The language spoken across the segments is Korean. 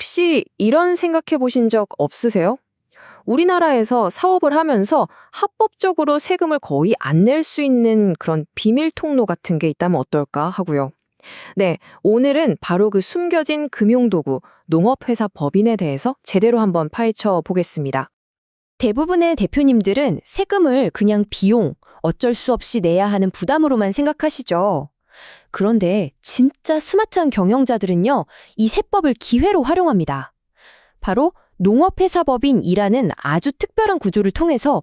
혹시 이런 생각해 보신 적 없으세요? 우리나라에서 사업을 하면서 합법적으로 세금을 거의 안 낼 수 있는 그런 비밀 통로 같은 게 있다면 어떨까 하고요. 네, 오늘은 바로 그 숨겨진 금융도구, 농업회사 법인에 대해서 제대로 한번 파헤쳐 보겠습니다. 대부분의 대표님들은 세금을 그냥 비용, 어쩔 수 없이 내야 하는 부담으로만 생각하시죠. 그런데 진짜 스마트한 경영자들은요, 이 세법을 기회로 활용합니다. 바로 농업회사법인 이라는 아주 특별한 구조를 통해서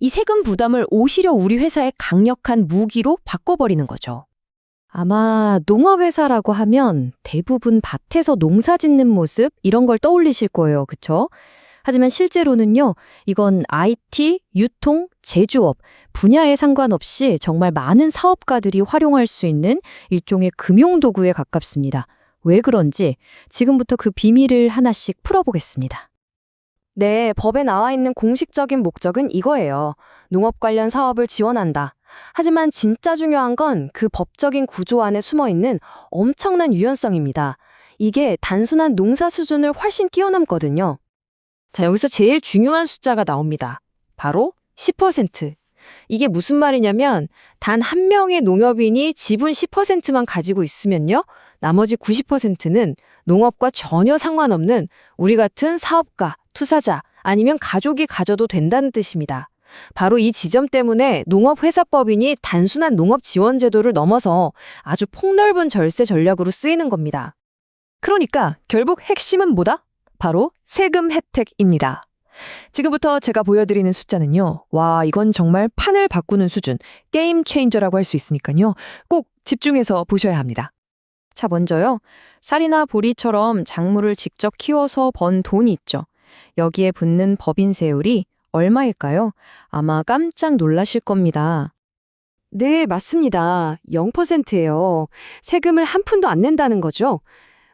이 세금 부담을 오히려 우리 회사의 강력한 무기로 바꿔버리는 거죠. 아마 농업회사라고 하면 대부분 밭에서 농사 짓는 모습 이런 걸 떠올리실 거예요. 그쵸? 하지만 실제로는요, 이건 IT, 유통, 제조업, 분야에 상관없이 정말 많은 사업가들이 활용할 수 있는 일종의 금융 도구에 가깝습니다. 왜 그런지 지금부터 그 비밀을 하나씩 풀어보겠습니다. 네, 법에 나와 있는 공식적인 목적은 이거예요. 농업 관련 사업을 지원한다. 하지만 진짜 중요한 건 그 법적인 구조 안에 숨어 있는 엄청난 유연성입니다. 이게 단순한 농사 수준을 훨씬 뛰어넘거든요. 자, 여기서 제일 중요한 숫자가 나옵니다. 바로 10%. 이게 무슨 말이냐면 단 한 명의 농업인이 지분 10%만 가지고 있으면요. 나머지 90%는 농업과 전혀 상관없는 우리 같은 사업가, 투자자 아니면 가족이 가져도 된다는 뜻입니다. 바로 이 지점 때문에 농업회사법인이 단순한 농업 지원 제도를 넘어서 아주 폭넓은 절세 전략으로 쓰이는 겁니다. 그러니까 결국 핵심은 뭐다? 바로 세금 혜택입니다. 지금부터 제가 보여드리는 숫자는요. 와, 이건 정말 판을 바꾸는 수준, 게임 체인저라고 할 수 있으니까요. 꼭 집중해서 보셔야 합니다. 자, 먼저요. 쌀이나 보리처럼 작물을 직접 키워서 번 돈이 있죠. 여기에 붙는 법인 세율이 얼마일까요? 아마 깜짝 놀라실 겁니다. 네, 맞습니다. 0%예요. 세금을 한 푼도 안 낸다는 거죠.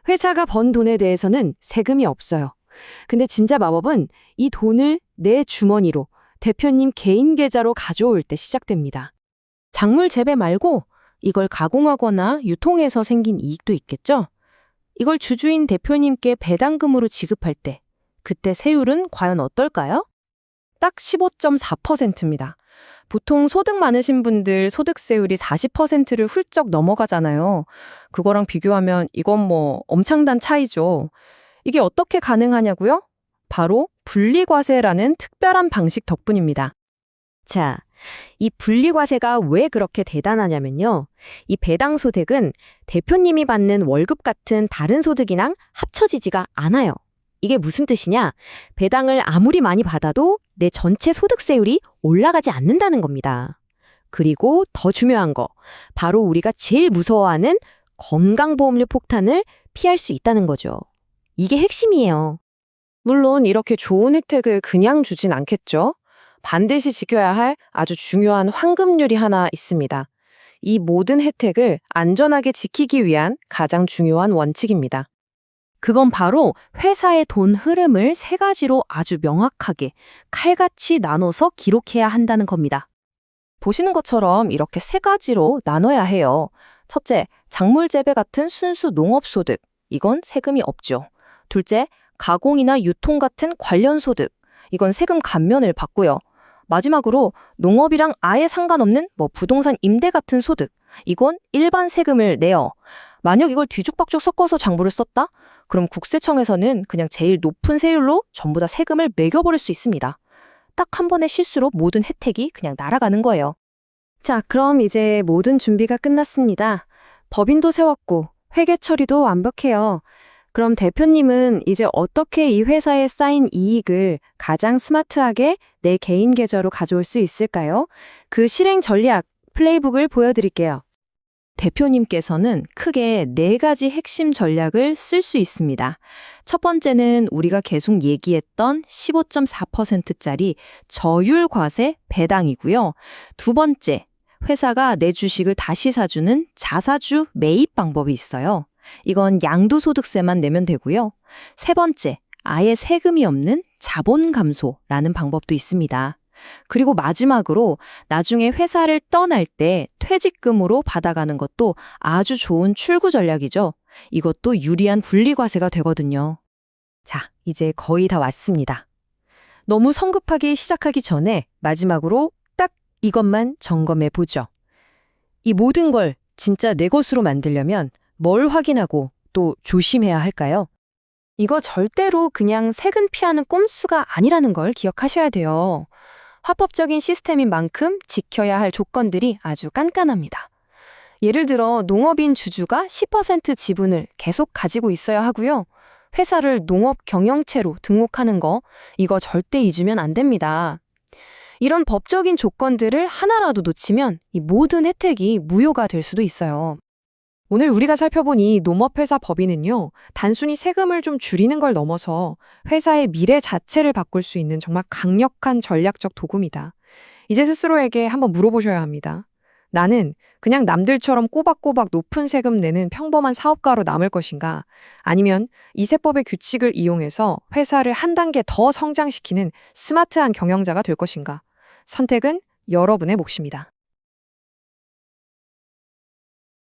회사가 번 돈에 대해서는 세금이 없어요. 근데 진짜 마법은 이 돈을 내 주머니로 대표님 개인 계좌로 가져올 때 시작됩니다. 작물 재배 말고 이걸 가공하거나 유통해서 생긴 이익도 있겠죠? 이걸 주주인 대표님께 배당금으로 지급할 때 그때 세율은 과연 어떨까요? 딱 15.4%입니다. 보통 소득 많으신 분들 소득세율이 40%를 훌쩍 넘어가잖아요. 그거랑 비교하면 이건 뭐 엄청난 차이죠. 이게 어떻게 가능하냐고요? 바로 분리과세라는 특별한 방식 덕분입니다. 자, 이 분리과세가 왜 그렇게 대단하냐면요. 이 배당 소득은 대표님이 받는 월급 같은 다른 소득이랑 합쳐지지가 않아요. 이게 무슨 뜻이냐? 배당을 아무리 많이 받아도 내 전체 소득세율이 올라가지 않는다는 겁니다. 그리고 더 중요한 거, 바로 우리가 제일 무서워하는 건강보험료 폭탄을 피할 수 있다는 거죠. 이게 핵심이에요. 물론 이렇게 좋은 혜택을 그냥 주진 않겠죠. 반드시 지켜야 할 아주 중요한 황금률이 하나 있습니다. 이 모든 혜택을 안전하게 지키기 위한 가장 중요한 원칙입니다. 그건 바로 회사의 돈 흐름을 세 가지로 아주 명확하게 칼같이 나눠서 기록해야 한다는 겁니다. 보시는 것처럼 이렇게 세 가지로 나눠야 해요. 첫째, 작물 재배 같은 순수 농업 소득. 이건 세금이 없죠. 둘째, 가공이나 유통 같은 관련 소득. 이건 세금 감면을 받고요. 마지막으로 농업이랑 아예 상관없는 뭐 부동산 임대 같은 소득. 이건 일반 세금을 내요. 만약 이걸 뒤죽박죽 섞어서 장부를 썼다? 그럼 국세청에서는 그냥 제일 높은 세율로 전부 다 세금을 매겨버릴 수 있습니다. 딱 한 번의 실수로 모든 혜택이 그냥 날아가는 거예요. 자, 그럼 이제 모든 준비가 끝났습니다. 법인도 세웠고 회계 처리도 완벽해요. 그럼 대표님은 이제 어떻게 이 회사에 쌓인 이익을 가장 스마트하게 내 개인 계좌로 가져올 수 있을까요? 그 실행 전략, 플레이북을 보여드릴게요. 대표님께서는 크게 네 가지 핵심 전략을 쓸 수 있습니다. 첫 번째는 우리가 계속 얘기했던 15.4%짜리 저율 과세 배당이고요. 두 번째, 회사가 내 주식을 다시 사주는 자사주 매입 방법이 있어요. 이건 양도소득세만 내면 되고요. 세 번째, 아예 세금이 없는 자본 감소라는 방법도 있습니다. 그리고 마지막으로 나중에 회사를 떠날 때 퇴직금으로 받아가는 것도 아주 좋은 출구 전략이죠. 이것도 유리한 분리과세가 되거든요. 자, 이제 거의 다 왔습니다. 너무 성급하게 시작하기 전에 마지막으로 딱 이것만 점검해 보죠. 이 모든 걸 진짜 내 것으로 만들려면 뭘 확인하고 또 조심해야 할까요? 이거 절대로 그냥 세금 피하는 꼼수가 아니라는 걸 기억하셔야 돼요. 화법적인 시스템인 만큼 지켜야 할 조건들이 아주 깐깐합니다. 예를 들어 농업인 주주가 10% 지분을 계속 가지고 있어야 하고요. 회사를 농업 경영체로 등록하는 거 이거 절대 잊으면 안 됩니다. 이런 법적인 조건들을 하나라도 놓치면 이 모든 혜택이 무효가 될 수도 있어요. 오늘 우리가 살펴본 이 농업회사 법인은요, 단순히 세금을 좀 줄이는 걸 넘어서 회사의 미래 자체를 바꿀 수 있는 정말 강력한 전략적 도구입니다. 이제 스스로에게 한번 물어보셔야 합니다. 나는 그냥 남들처럼 꼬박꼬박 높은 세금 내는 평범한 사업가로 남을 것인가? 아니면 이 세법의 규칙을 이용해서 회사를 한 단계 더 성장시키는 스마트한 경영자가 될 것인가? 선택은 여러분의 몫입니다.